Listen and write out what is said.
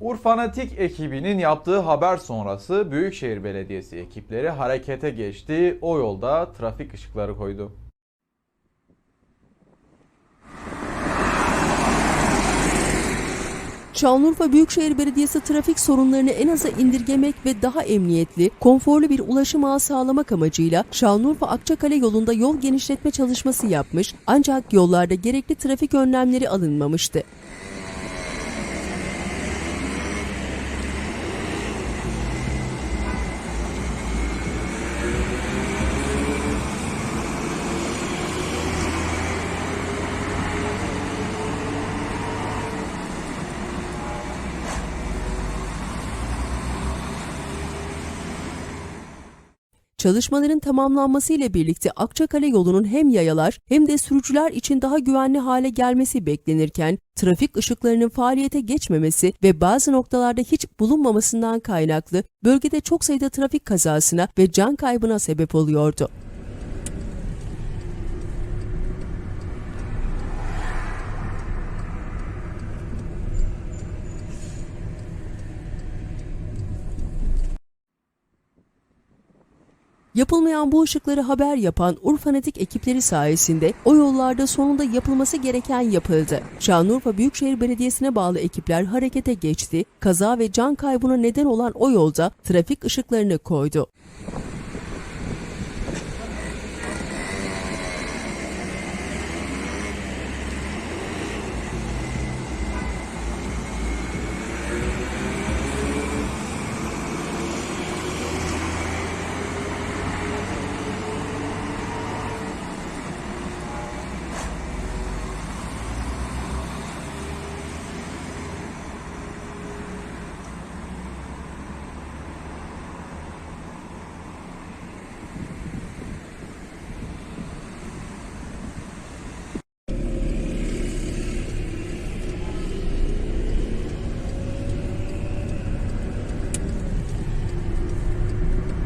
Urfanatik ekibinin yaptığı haber sonrası Büyükşehir Belediyesi ekipleri harekete geçti. O yolda trafik ışıkları koydu. Şanlıurfa Büyükşehir Belediyesi trafik sorunlarını en aza indirgemek ve daha emniyetli, konforlu bir ulaşım ağı sağlamak amacıyla Şanlıurfa Akçakale yolunda yol genişletme çalışması yapmış ancak yollarda gerekli trafik önlemleri alınmamıştı. Çalışmaların tamamlanması ile birlikte Akçakale yolunun hem yayalar hem de sürücüler için daha güvenli hale gelmesi beklenirken trafik ışıklarının faaliyete geçmemesi ve bazı noktalarda hiç bulunmamasından kaynaklı bölgede çok sayıda trafik kazasına ve can kaybına sebep oluyordu. Yapılmayan bu ışıkları haber yapan Urfanatik ekipleri sayesinde o yollarda sonunda yapılması gereken yapıldı. Şanlıurfa Büyükşehir Belediyesi'ne bağlı ekipler harekete geçti, kaza ve can kaybına neden olan o yolda trafik ışıklarını koydu.